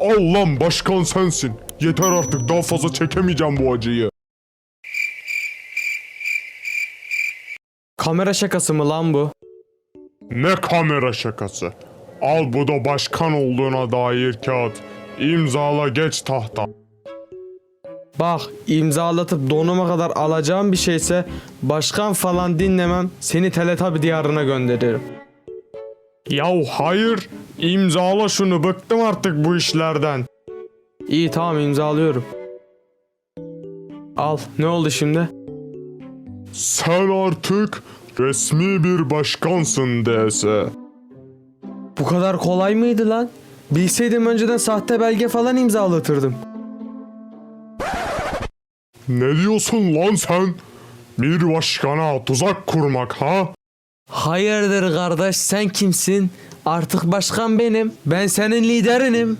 Al lan başkan sensin. Yeter artık daha fazla çekemeyeceğim bu acıyı. Kamera şakası mı lan bu? Ne kamera şakası. Al bu da başkan olduğuna dair kağıt. İmzala geç tahta. Bak imzalatıp donuma kadar alacağım bir şeyse başkan falan dinlemem seni teletabi diyarına gönderirim. Yahu hayır. İmzala şunu bıktım artık bu işlerden. İyi tamam imzalıyorum. Al ne oldu şimdi? Sen artık resmi bir başkansın DS. Bu kadar kolay mıydı lan? Bilseydim önceden sahte belge falan imzalatırdım. Ne diyorsun lan sen? Bir başkana tuzak kurmak ha? Hayırdır kardeş sen kimsin? Artık başkan benim. Ben senin liderinim.